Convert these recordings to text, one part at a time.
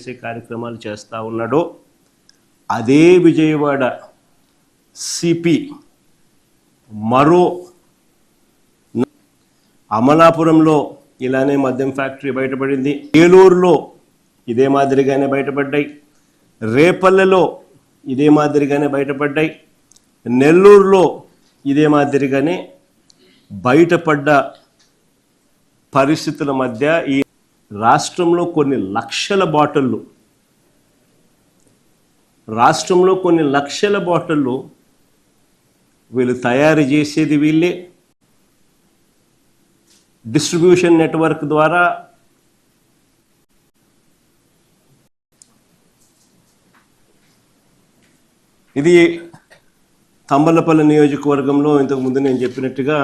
చేసే కార్యక్రమాలు చేస్తూ ఉన్నాడో. అదే విజయవాడ సిపి మరో అమలాపురంలో ఇలానే మద్యం ఫ్యాక్టరీ బయటపడింది. ఏలూరులో ఇదే మాదిరిగానే బయటపడ్డాయి. రేపల్లెలో ఇదే మాదిరిగానే బయటపడ్డాయి. నెల్లూరులో ఇదే మాదిరిగానే బయటపడ్డ పరిస్థితుల మధ్య ఈ రాష్ట్రంలో కొన్ని లక్షల బాటిళ్ళు. రాష్ట్రంలో కొన్ని లక్షల బాటిళ్ళు వీళ్ళు తయారు చేసేది వీళ్ళే. డిస్ట్రిబ్యూషన్ నెట్వర్క్ ద్వారా ఇది తంబలపల్లి నియోజకవర్గంలో ఇంతకు ముందు నేను చెప్పినట్టుగా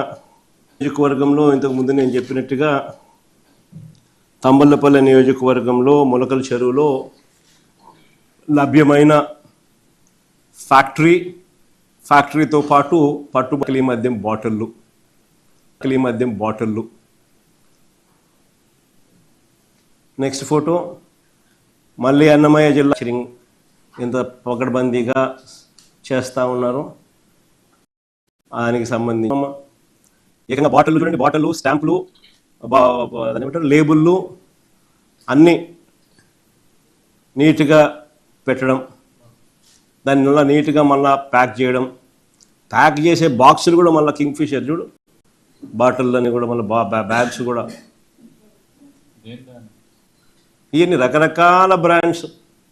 నియోజకవర్గంలో ఇంతకు ముందు నేను చెప్పినట్టుగా తంబలపల్లి నియోజకవర్గంలో మొలకల చెరువులో లభ్యమైన ఫ్యాక్టరీ ఫ్యాక్టరీతో పాటు పట్టుబక్కలి మద్యం బాటిళ్ళు నకిలీ మద్యం బాటిళ్ళు. నెక్స్ట్ ఫోటో మళ్ళీ అన్నమయ్య జిల్లా చిరింగ్ ఇంత పకడ్బందీగా చేస్తూ ఉన్నారు. దానికి సంబంధించి ఏకంగా బాటిల్ చూడండి బాటిల్ స్టాంపులు. ఏమంటారు? లేబుళ్ళు అన్నీ నీట్గా పెట్టడం దాన్ని మళ్ళీ నీట్గా మళ్ళీ ప్యాక్ చేయడం ప్యాక్ చేసే బాక్సులు కూడా మళ్ళీ కింగ్ ఫిషర్ చూడు. బాటిల్లని కూడా మళ్ళీ బ్యాగ్స్ కూడా. ఇవన్నీ రకరకాల బ్రాండ్స్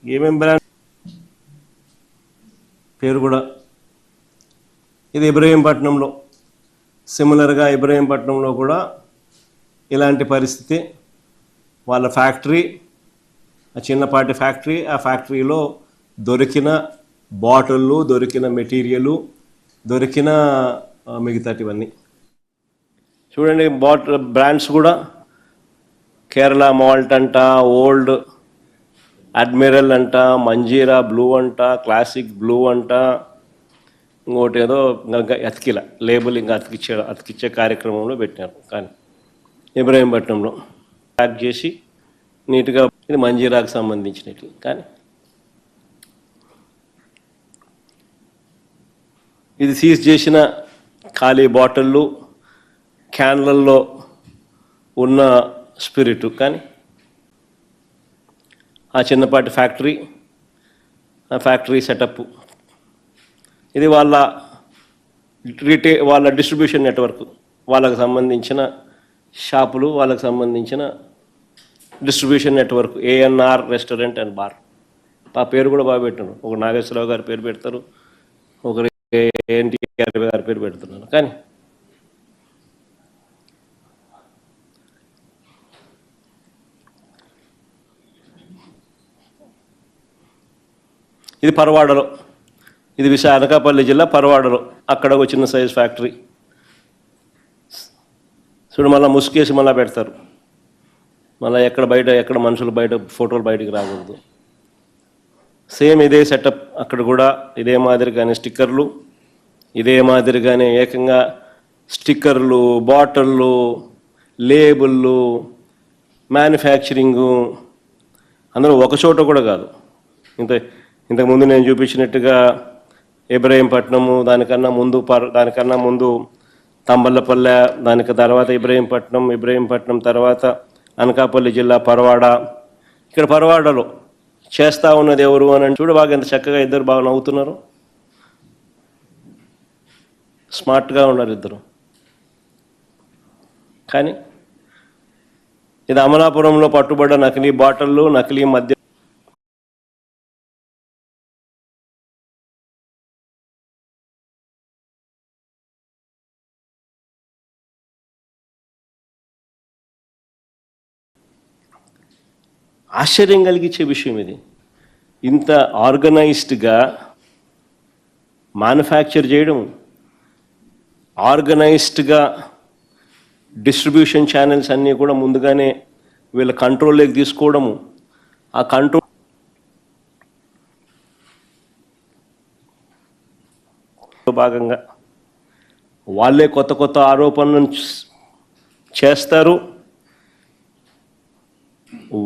ఏమేమి బ్రాండ్ పేరు కూడా. ఇది ఇబ్రహీంపట్నంలో సిమిలర్గా ఇబ్రహీంపట్నంలో కూడా ఇలాంటి పరిస్థితి వాళ్ళ ఫ్యాక్టరీ ఆ చిన్నపాటి ఫ్యాక్టరీ ఆ ఫ్యాక్టరీలో దొరికిన బాటిళ్ళు దొరికిన మెటీరియలు దొరికిన మిగతాటివన్నీ. చూడండి బాటిల్ బ్రాండ్స్ కూడా. కేరళ మాల్ట్ అంట ఓల్డ్ అడ్మిరల్ అంట మంజీరా బ్లూ అంట క్లాసిక్ బ్లూ అంట. ఇంకోటి ఏదో ఇంకా అతికిల లేబుల్ ఇంకా అతికిచ్చే అతికిచ్చే కార్యక్రమంలో పెట్టారు. కానీ ఇబ్రాహీంపట్నంలో ప్యాక్ చేసి నీట్గా ఇది మంజీరాకు సంబంధించినట్లు. కానీ ఇది సీజ్ చేసిన ఖాళీ బాటిళ్ళు క్యాన్లల్లో ఉన్న స్పిరిట్. కానీ ఆ చిన్నపాటి ఫ్యాక్టరీ ఆ ఫ్యాక్టరీ సెటప్ ఇది వాళ్ళ రిటే వాళ్ళ డిస్ట్రిబ్యూషన్ నెట్వర్క్ వాళ్ళకు సంబంధించిన షాపులు వాళ్ళకు సంబంధించిన distribution network ANR restaurant and bar. ఆ పేరు కూడా బాగా పెట్టాను ఒక నాగేశ్వరరావు గారి పేరు పెడతారు. ఒకరి ఎన్టీఆర్ గారి పేరు పెడుతున్నాను కానీ ఇది పరవాడలో. ఇది విశాఖపల్లి జిల్లా పరవాడలో. అక్కడ ఒక చిన్న సైజ్ ఫ్యాక్టరీ. చూడు మళ్ళీ ముసుకేసి మళ్ళీ పెడతారు. మళ్ళీ ఎక్కడ బయట ఎక్కడ మనుషులు బయట ఫోటోలు బయటకు రాకూడదు. సేమ్ ఇదే సెటప్ అక్కడ కూడా ఇదే మాదిరిగానే స్టిక్కర్లు ఇదే మాదిరిగానే ఏకంగా స్టిక్కర్లు బాటిళ్ళు లేబుళ్ళు మ్యానుఫ్యాక్చరింగు. అందరూ ఒక చోట కూడా కాదు. ఇంత ఇంతకుముందు నేను చూపించినట్టుగా ఇబ్రహీంపట్నము దానికన్నా ముందు పర్ దానికన్నా ముందు తంబల్లపల్లె దానికి తర్వాత ఇబ్రహీంపట్నం ఇబ్రహీంపట్నం తర్వాత అనకాపల్లి జిల్లా పరవాడ. ఇక్కడ పరవాడలో చేస్తా ఉన్నది ఎవరు అని చూడు బాగా ఎంత చక్కగా ఇద్దరు బాగా నవ్వుతున్నారు. స్మార్ట్గా ఉన్నారు ఇద్దరు. కానీ ఇది అమలాపురంలో పట్టుబడ్డ నకిలీ బాటిళ్ళు నకిలీ మధ్య ఆశ్చర్యం కలిగించే విషయం ఇది. ఇంత ఆర్గనైజ్డ్గా మ్యానుఫ్యాక్చర్ చేయడం ఆర్గనైజ్డ్గా డిస్ట్రిబ్యూషన్ ఛానల్స్ అన్నీ కూడా ముందుగానే వీళ్ళ కంట్రోల్లోకి తీసుకోవడము ఆ కంట్రోల్ భాగంగా వాళ్ళే కొత్త కొత్త ఆరోపణలను చేస్తారు.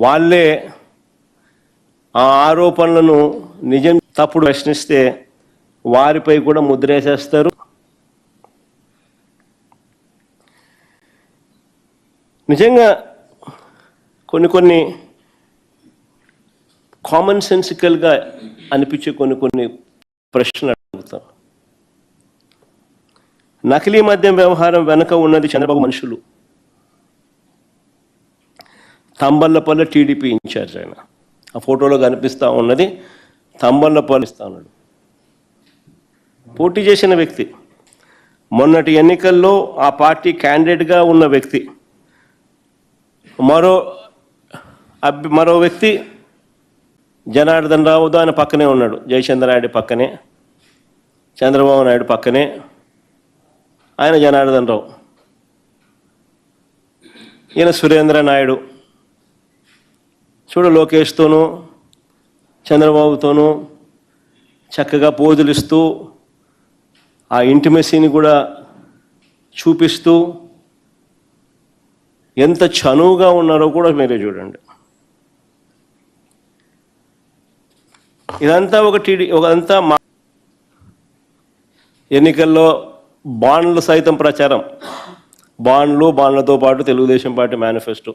వాళ్ళే ఆ ఆరోపణలను నిజం తప్పుడు ప్రశ్నిస్తే వారిపై కూడా ముద్రేసేస్తారు. నిజంగా కొన్ని కొన్ని కామన్ సెన్సికల్గా అనిపించే కొన్ని కొన్ని ప్రశ్నలు అడుగుతాం. నకిలీ మద్యం వ్యవహారం వెనుక ఉన్నది చంద్రబాబు మనుషులు. తంబల్లపల్లి టీడీపీ ఇన్ఛార్జ్ ఆయన. ఆ ఫోటోలో కనిపిస్తూ ఉన్నది తంబల్లపల్లి ఇస్తా ఉన్నాడు పోటీ చేసిన వ్యక్తి. మొన్నటి ఎన్నికల్లో ఆ పార్టీ క్యాండిడేట్గా ఉన్న వ్యక్తి. మరో అభి మరో వ్యక్తి జనార్దన్ రావు ఆయన పక్కనే ఉన్నాడు. జయచంద్ర నాయుడు పక్కనే. చంద్రబాబు నాయుడు పక్కనే. ఆయన జనార్దన్ రావు. ఈయన సురేంద్ర నాయుడు. చూడు లోకేష్తోనూ చంద్రబాబుతోనూ చక్కగా పోజులు ఇస్తూ ఆ ఇంటిమెసీని కూడా చూపిస్తూ ఎంత చనువుగా ఉన్నారో కూడా మీరే చూడండి. ఇదంతా ఒక టీడీ ఒకంతా మా ఎన్నికల్లో బాండ్లు సైతం ప్రచారం. బాండ్లు బాండ్లతో పాటు Telugu Desam party manifesto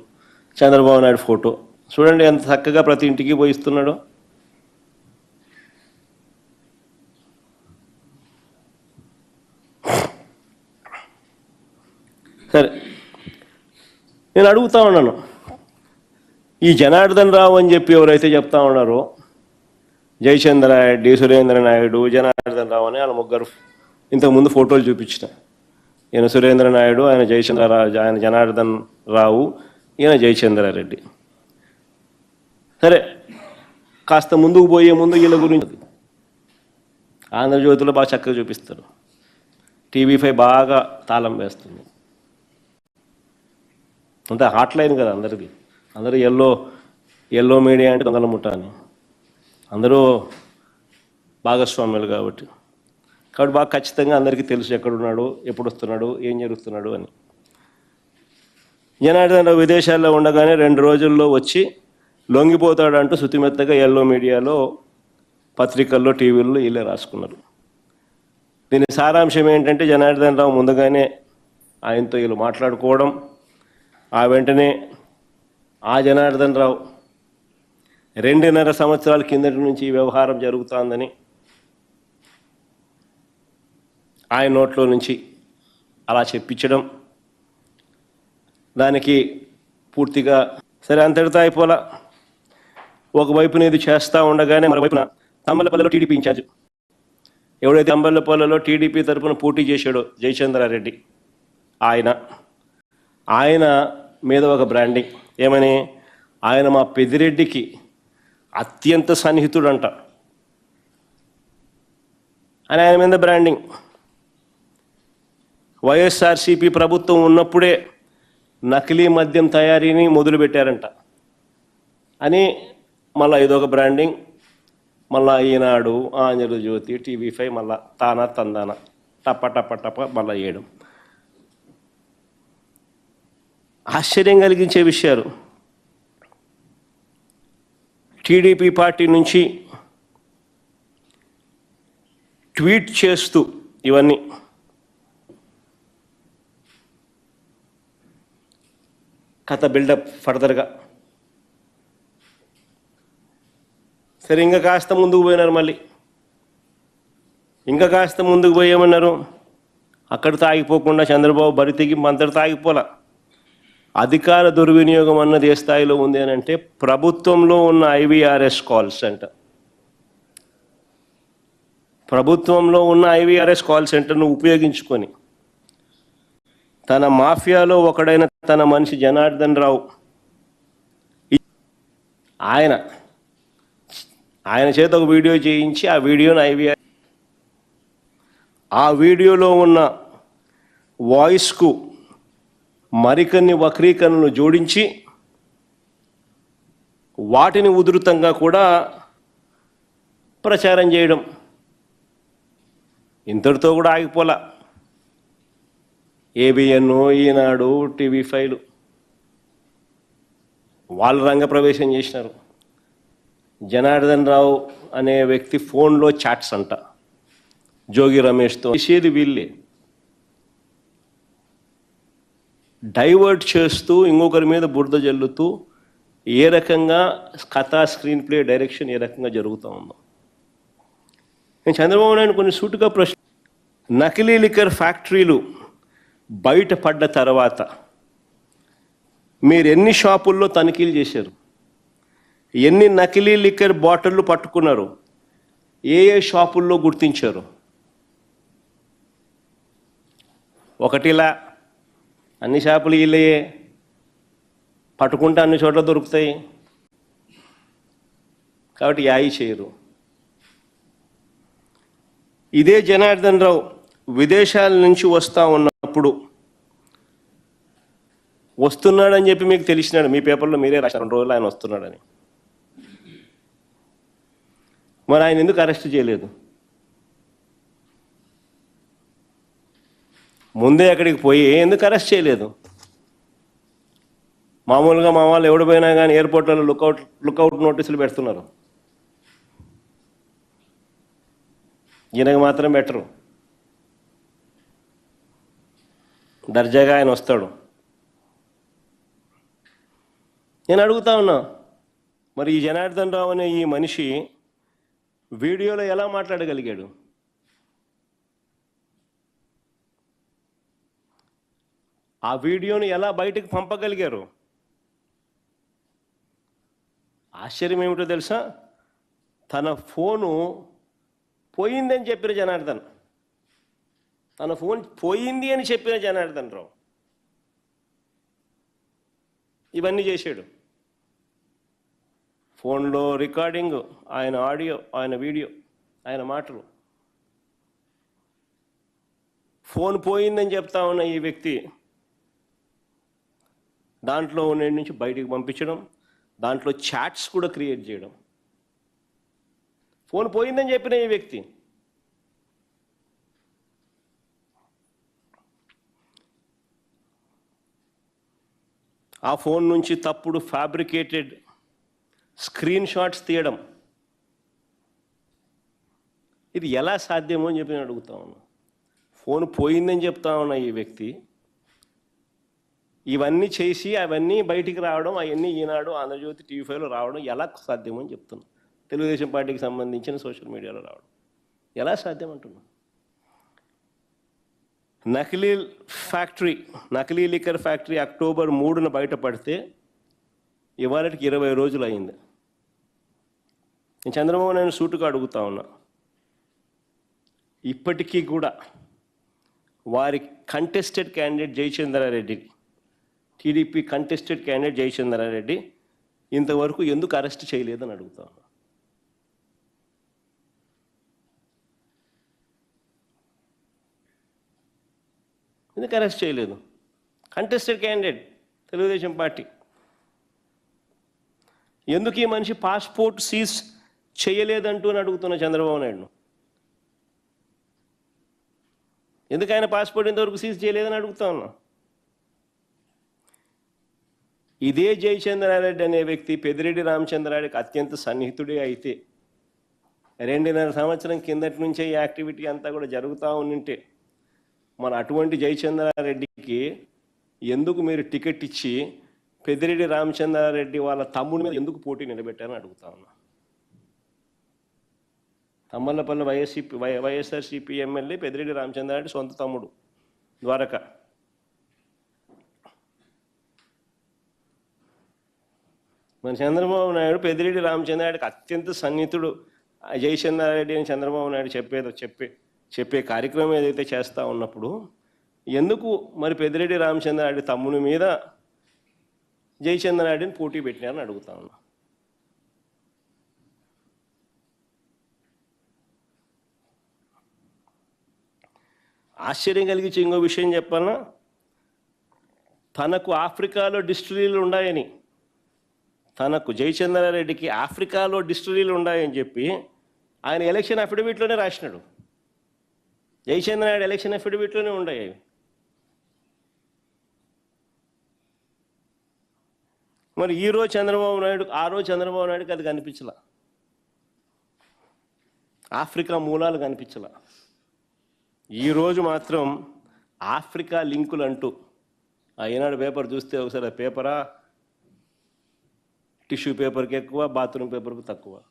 Chandrababu Naidu photo. చూడండి ఎంత చక్కగా ప్రతి ఇంటికి పోయిస్తున్నాడో సరే నేను అడుగుతా ఉన్నాను. ఈ జనార్దన్ రావు అని చెప్పి ఎవరైతే చెప్తా ఉన్నారో జయచంద్ర నాయుడు సురేంద్ర నాయుడు జనార్దన్ రావు అని వాళ్ళ ముగ్గురు ఇంతకుముందు ఫోటోలు చూపించిన. ఈయన సురేంద్ర నాయుడు ఆయన జయచంద్ర రావు ఆయన జనార్దన్ రావు ఈయన జయచంద్రారెడ్డి. సరే కాస్త ముందుకు పోయే ముందు వీళ్ళ గురించి ఆంధ్రజ్యోతిలో బాగా చక్కగా చూపిస్తారు. టీవీ ఫైవ్ బాగా తాళం వేస్తుంది. అంతే హాట్లైన్ కదా అందరిది అందరూ ఎల్లో ఎల్లో మీడియా అంటే దొంగల ముఠ అని అందరూ భాగస్వామ్యాలు కాబట్టి. కాబట్టి బాగా ఖచ్చితంగా అందరికీ తెలుసు ఎక్కడున్నాడు ఎప్పుడు వస్తున్నాడు ఏం జరుగుతున్నాడు అని. జనార్దన్ రావు విదేశాల్లో ఉండగానే రెండు రోజుల్లో వచ్చి లొంగిపోతాడంటూ శుతిమెత్తగా ఎల్లో మీడియాలో పత్రికల్లో టీవీల్లో వీళ్ళే రాసుకున్నారు. దీని సారాంశం ఏంటంటే జనార్దన్ రావు ముందుగానే ఆయనతో వీళ్ళు మాట్లాడుకోవడం ఆ వెంటనే ఆ జనార్దన్ రావు రెండున్నర సంవత్సరాల కిందటి నుంచి ఈ వ్యవహారం జరుగుతోందని ఆయన నోట్లో నుంచి అలా చెప్పించడం దానికి పూర్తిగా సరే అంతటితో అయిపోలా. ఒకవైపున ఇది చేస్తూ ఉండగానే మరోవైపున తమ్మలపల్లిలో టీడీపీ ఇన్ఛార్జ్. ఎవడైతే తమ్మలపల్లిలో టీడీపీ తరఫున పోటీ చేశాడో జయచంద్రారెడ్డి ఆయన. ఆయన మీద ఒక బ్రాండింగ్ ఏమని? ఆయన మా పెదిరెడ్డికి అత్యంత సన్నిహితుడంట. అని ఆయన మీద బ్రాండింగ్ వైఎస్ఆర్సీపీ ప్రభుత్వం ఉన్నప్పుడే నకిలీ మద్యం తయారీని మొదలుపెట్టారంట. అని మళ్ళీ ఇదొక బ్రాండింగ్. మళ్ళా ఈనాడు ఆంధ్రజ్యోతి టీవీ ఫైవ్ మళ్ళా తానా తందాన. టప్ప టప్ప టప్ప మళ్ళీ వేయడం ఆశ్చర్యం కలిగించే విషయాలు. టీడీపీ పార్టీ నుంచి ట్వీట్ చేస్తూ ఇవన్నీ. కథ బిల్డప్ ఫర్దర్గా. సరే ఇంకా కాస్త ముందుకు పోయినారు మళ్ళీ. ఇంకా కాస్త ముందుకు పోయేమన్నారు? అక్కడ తాగిపోకుండా చంద్రబాబు బరి తెగి మంతటి తాగిపోలా. అధికార దుర్వినియోగం అన్నది ఏ స్థాయిలో ఉంది అని అంటే ప్రభుత్వంలో ఉన్న ఐవీఆర్ఎస్ కాల్ సెంటర్ ప్రభుత్వంలో ఉన్న ఐవీఆర్ఎస్ కాల్ సెంటర్ను ఉపయోగించుకొని తన మాఫియాలో ఒకడైన తన మనిషి జనార్దన్ రావు ఆయన ఆయన చేత ఒక వీడియో చేయించి ఆ వీడియోని ఐవీఆర్ ఆ వీడియోలో ఉన్న వాయిస్కు మరికొన్ని వక్రీకరణలు జోడించి వాటిని ఉధృతంగా కూడా ప్రచారం చేయడం ఇంతటితో కూడా ఆగిపోలా. ఏబిఎన్ ఈనాడు టీవీ ఫైవ్ వాళ్ళు రంగ ప్రవేశం చేసినారు. జనార్దన్ రావు అనే వ్యక్తి ఫోన్లో చాట్స్ అంట. జోగి రమేష్తో చేసేది వీళ్ళే. డైవర్ట్ చేస్తూ ఇంకొకరి మీద బురద జల్లుతూ ఏ రకంగా కథా స్క్రీన్ ప్లే డైరెక్షన్ ఏ రకంగా జరుగుతూ ఉందో. నేను చంద్రబాబు నాయుడు కొన్ని సూటుగా ప్రశ్న నకిలీ లిక్కర్ ఫ్యాక్టరీలు బయటపడ్డ తర్వాత మీరు ఎన్ని షాపుల్లో తనిఖీలు చేశారు? ఎన్ని నకిలీ లిక్కర్ బాటిళ్ళు పట్టుకున్నారు ఏ ఏ షాపుల్లో గుర్తించారు. ఒకటిలా అన్ని షాపులు వీళ్ళయే పట్టుకుంటే అన్ని చోట్ల దొరుకుతాయి. కాబట్టి యాయి చేయరు. ఇదే జనార్దన్ రావు విదేశాల నుంచి వస్తూ ఉన్నప్పుడు వస్తున్నాడని చెప్పి మీకు తెలిసినాడు. మీ పేపర్లో మీరే రాశారు. రెండు రోజులు ఆయన వస్తున్నాడని. మరి ఆయన ఎందుకు అరెస్ట్ చేయలేదు? ముందే అక్కడికి పోయి ఎందుకు అరెస్ట్ చేయలేదు? మామూలుగా మా వాళ్ళు ఎవడు పోయినా కానీ ఎయిర్పోర్ట్లలో లుకౌట్ లుకౌట్ నోటీసులు పెడుతున్నారు. ఈయనకు మాత్రం బెటరు. దర్జాగా ఆయన వస్తాడు. నేను అడుగుతా ఉన్నా మరి ఈ జనార్దన్ రావు అనే ఈ మనిషి వీడియోలో ఎలా మాట్లాడగలిగాడు? ఆ వీడియోని ఎలా బయటకు పంపగలిగారు? ఆశ్చర్యం ఏమిటో తెలుసా? తన ఫోను పోయిందని చెప్పిన జనార్దన్. తన ఫోన్ పోయింది అని చెప్పిన జనార్దన్ రావు. ఇవన్నీ చేశాడు. ఫోన్లో రికార్డింగ్ ఆయన ఆడియో ఆయన వీడియో ఆయన మాటలు. ఫోన్ పోయిందని చెప్తా ఉన్న ఈ వ్యక్తి దాంట్లో ఉన్న నుంచి బయటికి పంపించడం దాంట్లో చాట్స్ కూడా క్రియేట్ చేయడం. ఫోన్ పోయిందని చెప్పిన ఈ వ్యక్తి ఆ ఫోన్ నుంచి తప్పుడు ఫ్యాబ్రికేటెడ్ స్క్రీన్ షాట్స్ తీయడం. ఇది ఎలా సాధ్యమో అని చెప్పి నేను అడుగుతా ఉన్నా. ఫోన్ పోయిందని చెప్తా ఉన్నా ఈ వ్యక్తి. ఇవన్నీ చేసి అవన్నీ బయటికి రావడం అవన్నీ ఈనాడు ఆంధ్రజ్యోతి టీవీ ఫైవ్లో రావడం ఎలా సాధ్యమో అని చెప్తున్నా. తెలుగుదేశం పార్టీకి సంబంధించిన సోషల్ మీడియాలో రావడం. ఎలా సాధ్యం అంటున్నా? నకిలీ ఫ్యాక్టరీ నకిలీ లిక్కర్ ఫ్యాక్టరీ అక్టోబర్ మూడున బయటపడితే ఇవాళకి ఇరవై రోజులు అయింది నేను చంద్రబాబు నేను సూటుగా అడుగుతా ఉన్నా. ఇప్పటికీ కూడా వారి contested candidate Jayachandra Reddy TDP contested candidate Jayachandra Reddy ఇంతవరకు ఎందుకు అరెస్ట్ చేయలేదని అడుగుతా ఉన్నా. ఎందుకు అరెస్ట్ చేయలేదు? Contested candidate Telugu Desam party. ఎందుకు ఈ మనిషి పాస్పోర్ట్ సీజ్ చేయలేదంటూ అని అడుగుతున్న చంద్రబాబు నాయుడు ఎందుకు ఆయన పాస్పోర్ట్ ఇంతవరకు సీజ్ చేయలేదని అడుగుతా ఉన్నా? ఇదే జయచంద్రారెడ్డి అనే వ్యక్తి పెదిరెడ్డి రామచంద్రారెడ్డికి అత్యంత సన్నిహితుడే అయితే రెండున్నర సంవత్సరం కిందటి నుంచే ఈ యాక్టివిటీ అంతా కూడా జరుగుతూ ఉంటే మన అటువంటి జయచంద్రారెడ్డికి ఎందుకు మీరు టికెట్ ఇచ్చి పెదిరెడ్డి రామచంద్రారెడ్డి వాళ్ళ తమ్ముడి మీద ఎందుకు పోటీ నిలబెట్టారని అడుగుతా ఉన్నా. Thammalapalli YSCP Y YSRCP MLA Peddireddy Ramachandra Reddy సొంత తమ్ముడు ద్వారక. మన చంద్రబాబు నాయుడు పెదిరెడ్డి రామచంద్రారెడ్డికి అత్యంత సన్నిహితుడు. జయచంద్రారెడ్డి అని చంద్రబాబు నాయుడు చెప్పేదో చెప్పే చెప్పే కార్యక్రమం ఏదైతే చేస్తూ ఉన్నప్పుడు ఎందుకు మరి పెదిరెడ్డి రామచంద్రారెడ్డి తమ్ముని మీద జయచంద్రారెడ్డిని పోటీ పెట్టినారని అడుగుతా ఉన్నా. ఆశ్చర్యం కలిగించే ఇంకో విషయం చెప్పాలన్నా తనకు ఆఫ్రికాలో డిస్టిలీలు ఉన్నాయని తనకు జయచంద్రారెడ్డికి ఆఫ్రికాలో డిస్టిలీలు ఉన్నాయని చెప్పి ఆయన ఎలక్షన్ అఫిడవిట్లోనే రాసినాడు. జయచంద్రారెడ్డి ఎలక్షన్ అఫిడవిట్లోనే ఉన్నాయి మరి ఈ రోజు చంద్రబాబు నాయుడు ఆ రోజు చంద్రబాబు నాయుడుకి అది కనిపించలా? ఆఫ్రికా మూలాలు కనిపించాల? ఈరోజు మాత్రం ఆఫ్రికా లింకులు అంటూ ఆ ఈనాడు పేపర్ చూస్తే ఒకసారి ఆ పేపరా? టిష్యూ పేపర్కి ఎక్కువ బాత్రూమ్ పేపర్కి తక్కువ.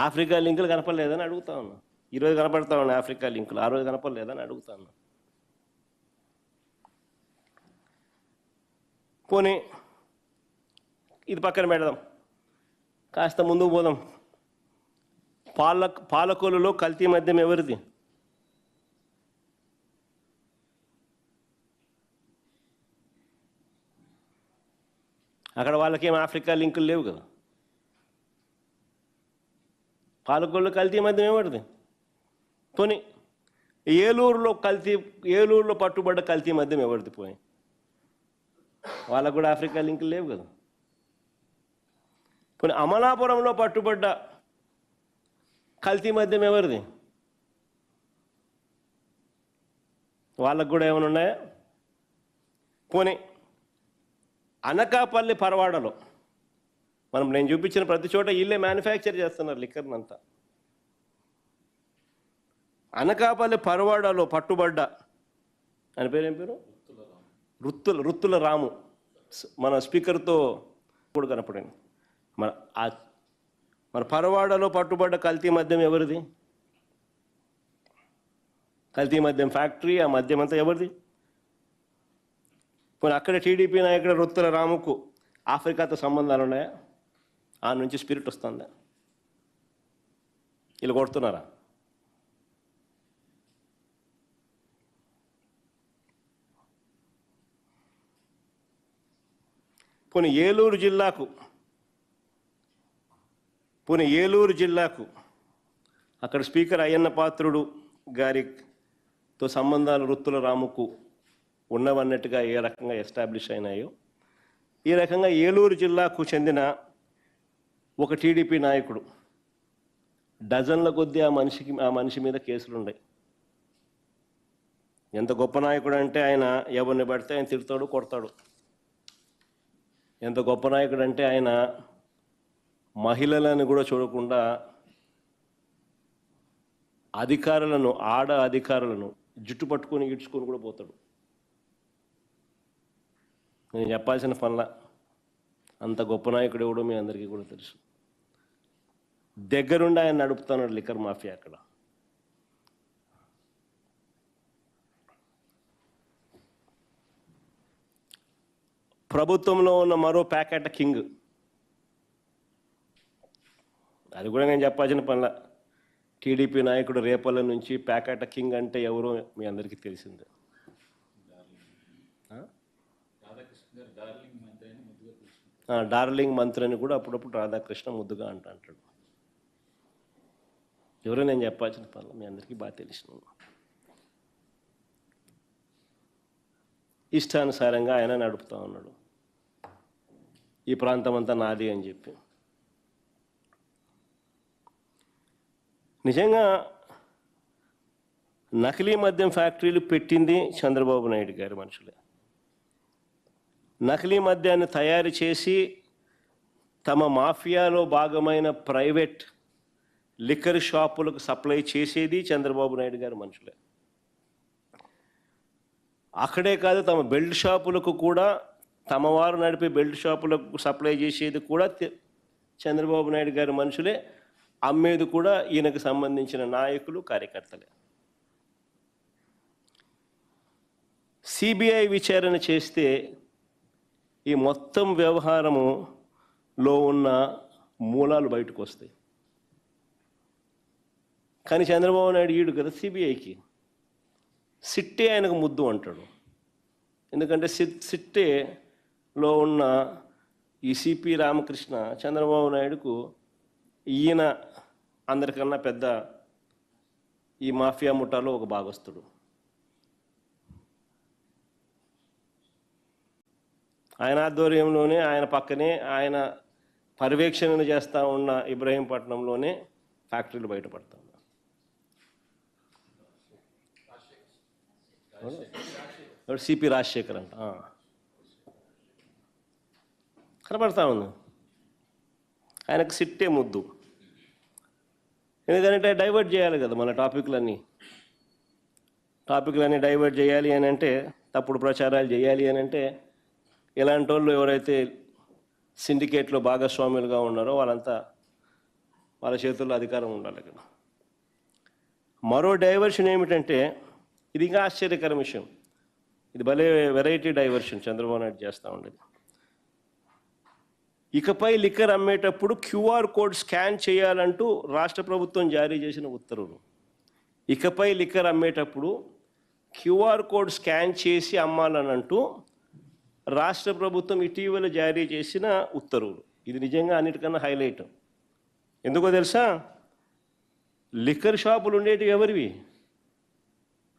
ఆఫ్రికా లింకులు కనపడలేదని అడుగుతా ఉన్నా. ఈరోజు కనపడతా ఉన్నాయి ఆఫ్రికా లింకులు ఆ రోజు కనపడలేదని అడుగుతా ఉన్నా. పోనీ ఇది పక్కన పెడదాం. కాస్త ముందుకు పోదాం. పాల పాలకొల్లులో కల్తీ మద్యం ఎవరిది? అక్కడ వాళ్ళకేం ఆఫ్రికా లింకులు లేవు కదా? పాలకొల్లు కల్తీ మద్యం ఎవరిది? పోనీ ఏలూరులో కల్తీ ఏలూరులో పట్టుబడ్డ కల్తీ మద్యం ఎవరిది పోయి వాళ్ళకు కూడా ఆఫ్రికా లింకులు లేవు కదా. కొన్ని అమలాపురంలో పట్టుబడ్డ కల్తీ మద్యం ఎవరిది? వాళ్ళకు కూడా ఏమైనా ఉన్నాయా? పోనీ అనకాపల్లి పరవాడలో మనం నేను చూపించిన ప్రతి చోట వీళ్ళే మ్యానుఫ్యాక్చర్ చేస్తున్నారు లిక్కర్ని అంతా అనకాపల్లి పరవాడలో పట్టుబడ్డ అని పేరు ఏం పేరు? రుత్తుల రుత్తుల రాము. మన స్పీకర్తో కూడా కనపడింది. మన ఆ మన పరవాడలో పట్టుబడ్డ కల్తీ మద్యం ఎవరిది? కల్తీ మద్యం ఫ్యాక్టరీ ఆ మద్యం అంతా ఎవరిది? పోనీ అక్కడ టీడీపీ నాయకుడు రుత్తుల రాముకు ఆఫ్రికాతో సంబంధాలు ఉన్నాయా? ఆ నుంచి స్పిరిట్ వస్తుందా? వీళ్ళు కొడుతున్నారా? పోనీ ఏలూరు జిల్లాకు పోనీ ఏలూరు జిల్లాకు అక్కడ స్పీకర్ అయ్యన్న పాత్రుడు గారితో సంబంధాలు వృత్తుల రాముకు ఉన్నవన్నట్టుగా ఏ రకంగా ఎస్టాబ్లిష్ అయినాయో ఈ రకంగా ఏలూరు జిల్లాకు చెందిన ఒక టీడీపీ నాయకుడు. డజన్ల కొద్దీ ఆ మనిషికి ఆ మనిషి మీద కేసులు ఉన్నాయి ఎంత గొప్ప నాయకుడు అంటే ఆయన ఎవరిని పడితే ఆయన తిడతాడు కొడతాడు. ఎంత గొప్ప నాయకుడు అంటే ఆయన మహిళలను కూడా చూడకుండా అధికారులను ఆడ అధికారులను జుట్టు పట్టుకొని ఈడ్చుకొని కూడా పోతాడు. నేను చెప్పాల్సిన పనుల అంత గొప్ప నాయకుడు ఎవడో మీ అందరికీ కూడా తెలుసు. దగ్గరుండి ఆయన నడుపుతున్నాడు లిక్కర్ మాఫియా అక్కడ. ప్రభుత్వంలో ఉన్న మరో ప్యాకెట్ కింగ్. అది కూడా నేను చెప్పాల్సిన పనుల. టీడీపీ నాయకుడు రేపల్ల నుంచి ప్యాకెట్ కింగ్ అంటే ఎవరో మీ అందరికీ తెలిసిందే. డార్లింగ్ మంత్రి అని డార్లింగ్ మంత్రి అని కూడా అప్పుడప్పుడు రాధాకృష్ణ ముద్దుగా అంట అంటాడు. ఎవరో నేను చెప్పాల్సిన పనులు మీ అందరికీ బాగా తెలిసిన ఇష్టానుసారంగా ఆయన నడుపుతా ఉన్నాడు. ఈ ప్రాంతం అంతా నాది అని చెప్పి. నిజంగా నకిలీ మద్యం ఫ్యాక్టరీలు పెట్టింది చంద్రబాబు నాయుడు గారి మనుషులే. నకిలీ మద్యాన్ని తయారు చేసి తమ మాఫియాలో భాగమైన ప్రైవేట్ లిక్కర్ షాపులకు సప్లై చేసేది చంద్రబాబు నాయుడు గారి మనుషులే. అక్కడే కాదు తమ బెల్ట్ షాపులకు కూడా తమవారు నడిపే బెల్ట్ షాపులకు సప్లై చేసేది కూడా చంద్రబాబు నాయుడు గారి మనుషులే. అమ్మేది కూడా ఈయనకు సంబంధించిన నాయకులు కార్యకర్తలే. సిబిఐ విచారణ చేస్తే ఈ మొత్తం వ్యవహారములో ఉన్న మూలాలు బయటకు వస్తాయి. కానీ చంద్రబాబు నాయుడు ఈడు కదా సిబిఐకి. సిట్టే ఆయనకు ముద్దు అంటాడు. ఎందుకంటే సిట్ లో ఉన్న ఈ సిపి రామకృష్ణ చంద్రబాబు నాయుడుకు ఈయన అందరికన్నా పెద్ద ఈ మాఫియా ముఠాలో ఒక భాగస్తుడు ఆయన ఆధ్వర్యంలోనే ఆయన పక్కనే ఆయన పర్యవేక్షణ చేస్తూ ఉన్న ఇబ్రహీంపట్నంలోనే ఫ్యాక్టరీలు బయటపడతా ఉన్నారు సిపి రాజశేఖర్ అంట. కనపడతా ఉంది. ఆయనకు సిట్టే ముద్దు. ఎందుకంటే డైవర్ట్ చేయాలి కదా మన టాపిక్లన్నీ. టాపిక్లన్నీ డైవర్ట్ చేయాలి అని అంటే తప్పుడు ప్రచారాలు చేయాలి అని అంటే ఇలాంటి వాళ్ళు ఎవరైతే సిండికేట్లో భాగస్వాములుగా ఉన్నారో వాళ్ళంతా వాళ్ళ చేతుల్లో అధికారం ఉండాలి కదా. మరో డైవర్షన్ ఏమిటంటే ఇది ఇంకా ఆశ్చర్యకర విషయం. ఇది భలే వెరైటీ డైవర్షన్ చంద్రబాబు నాయుడు చేస్తూ ఉండేది. ఇకపై లిక్కర్ అమ్మేటప్పుడు క్యూఆర్ కోడ్ స్కాన్ చేయాలంటూ రాష్ట్ర ప్రభుత్వం జారీ చేసిన ఉత్తర్వులు. ఇకపై లిక్కర్ అమ్మేటప్పుడు క్యూఆర్ కోడ్ స్కాన్ చేసి అమ్మాలని అంటూ రాష్ట్ర ప్రభుత్వం ఇటీవల జారీ చేసిన ఉత్తర్వులు. ఇది నిజంగా అన్నిటికన్నా హైలైట్. ఎందుకో తెలుసా? లిక్కర్ షాపులు ఉండేటివి ఎవరివి?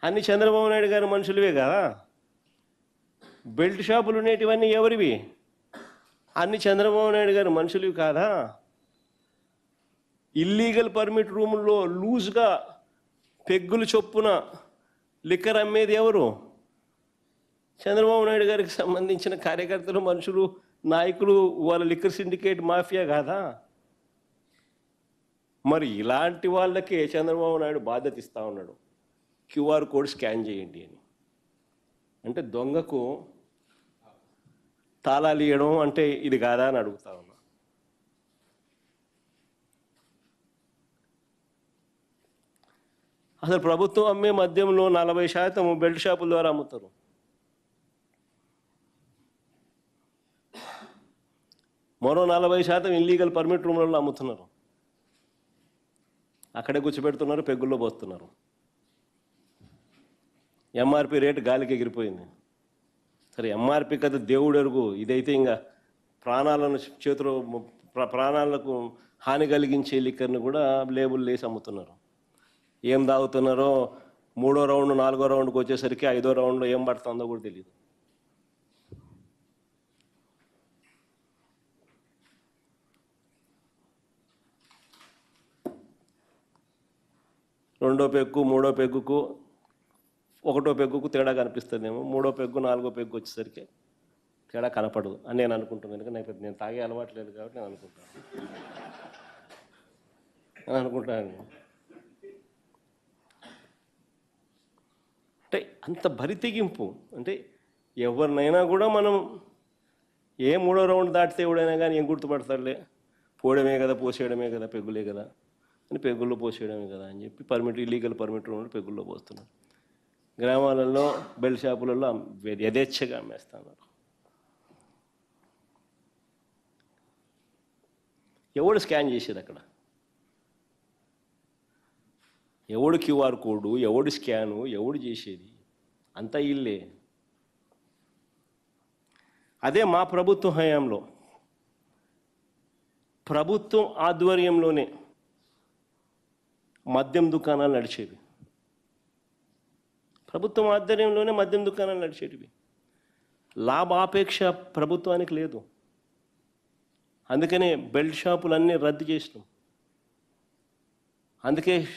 అన్ని చంద్రబాబు నాయుడు గారి మనుషులవే కదా? బెల్ట్ షాపులు ఉండేటివన్నీ ఎవరివి? అన్ని చంద్రబాబు నాయుడు గారి మనుషులు కాదా? ఇల్లీగల్ పర్మిట్ రూముల్లో లూజ్గా పెగ్గులు చొప్పున లిక్కర్ అమ్మేది ఎవరు? చంద్రబాబు నాయుడు గారికి సంబంధించిన కార్యకర్తలు మనుషులు నాయకులు వాళ్ళ లిక్కర్ సిండికేట్ మాఫియా కాదా? మరి ఇలాంటి వాళ్ళకే చంద్రబాబు నాయుడు బాధ్యత ఇస్తూ ఉన్నాడు. క్యూఆర్ కోడ్ స్కాన్ చేయండి అని. అంటే దొంగకు తాళాలు ఇవ్వడం అంటే ఇది కాదా అని అడుగుతా ఉన్నా. అసలు ప్రభుత్వం అమ్మే మద్యంలో నలభై శాతం బెల్ట్ షాపుల ద్వారా అమ్ముతారు. మరో నలభై శాతం ఇల్లీగల్ పర్మిట్ రూమ్లలో అమ్ముతున్నారు. అక్కడే కూర్చోబెడుతున్నారు పెగ్గుల్లో పోస్తున్నారు. ఎంఆర్పి రేటు గాలికి ఎగిరిపోయింది. సరే ఎంఆర్పి కదా దేవుడు ఎరుగు ఇదైతే ఇంకా ప్రాణాలను చేతిలో ప్రాణాలకు హాని కలిగించే లిక్కర్ని కూడా లేబుల్ వేసి అమ్ముతున్నారు. ఏం తాగుతున్నారో మూడో రౌండ్ నాలుగో రౌండ్కి వచ్చేసరికి ఐదో రౌండ్లో ఏం పడుతుందో కూడా తెలియదు రెండో పెగ్గు మూడో పెగ్గుకు ఒకటో పెగ్గుకు తేడా కనిపిస్తుందేమో మూడో పెగ్గు నాలుగో పెగ్గు వచ్చేసరికి తేడా కనపడదు అని నేను అనుకుంటున్నాను. ఎందుకంటే నాకు నేను తాగే అలవాటు లేదు కాబట్టి నేను అనుకుంటాను అని అనుకుంటాను అంటే అంత భరితెగింపు అంటే ఎవరినైనా కూడా మనం ఏ మూడో రౌండ్ దాటితే ఎవడైనా కానీ ఏం గుర్తుపడతాడులే? పోవడమే కదా పోసేయడమే కదా పెగ్గులే కదా అని పెగ్గుల్లో పోసేయడమే కదా అని చెప్పి పర్మిట్ ఇల్లీగల్ పర్మిట్ రౌండ్ పెగ్గుల్లో పోస్తున్నారు గ్రామాలలో బెల్ షాపులలో యథేచ్ఛగా అమ్మేస్తున్నారు ఎవడు స్కాన్ చేసేది అక్కడ? ఎవడు క్యూఆర్ కోడు ఎవడు స్కాను ఎవడు చేసేది? అంతా ఇల్లే. అదే మా ప్రభుత్వ హయాంలో. ప్రభుత్వం ఆధ్వర్యంలోనే మద్యం దుకాణాలు నడిచేవి. ప్రభుత్వం ఆధ్వర్యంలోనే మద్యం దుకాణాలు నడిచేటివి. లాభాపేక్ష ప్రభుత్వానికి లేదు. అందుకనే బెల్ట్ షాపులన్నీ రద్దు చేసినాం. అందుకే